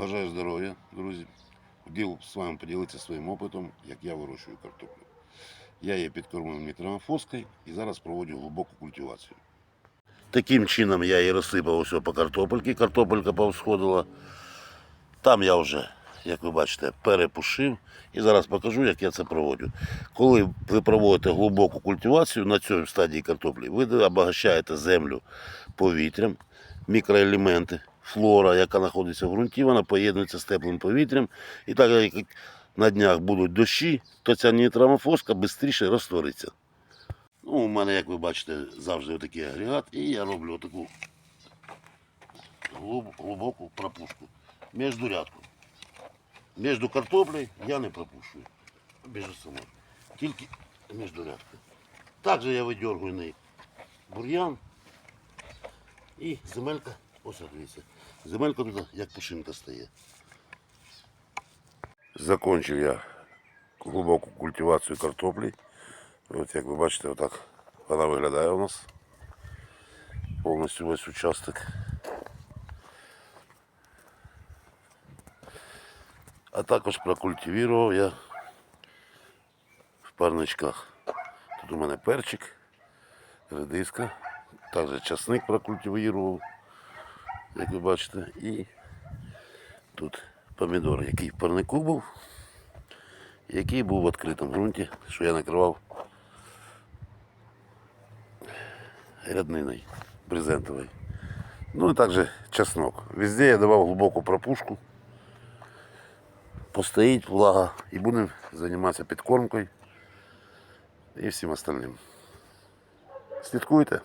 Бажаю здоров'я, друзі. Хотів з вами поділитися своїм опитом, як я вирощую картоплю. Я її підкормив нітрамофоскою і зараз проводжу глибоку культивацію. Таким чином я її розсипав усе по картопельці. Картопелька повсходила. Там я вже, як ви бачите, перепушив. І зараз покажу, як я це проводжу. Коли ви проводите глибоку культивацію на цій стадії картоплі, ви обагащаєте землю повітрям, мікроелементи, флора, яка знаходиться в ґрунті, вона поєднується з теплим повітрям. І так як на днях будуть дощі, то ця нітрамофоска швидше розтвориться. Ну, у мене, як ви бачите, завжди отакий агрегат, і я роблю отаку глибоку пропушку між рядку. Між картоплею я не пропушую. Між собою. Тільки між рядку. Також я видергую бур'ян. І земелька, ось дивіться, земелька тут як пушинка стає. Закончив я глибоку культивацію картоплі. От як ви бачите, отак вона виглядає у нас. Повністю весь участок. А також прокультивував я в парничках. Тут у мене перчик, редиска, також часник прокультивував, як ви бачите, і тут помідор, який в парнику був, який був в відкритому ґрунті, що я накривав рядниной брезентовой. Ну и также чеснок. Везде я давав глибоку пропушку. Постоїть влага і будемо займатися підкормкою і всім остальним. Слідкуйте.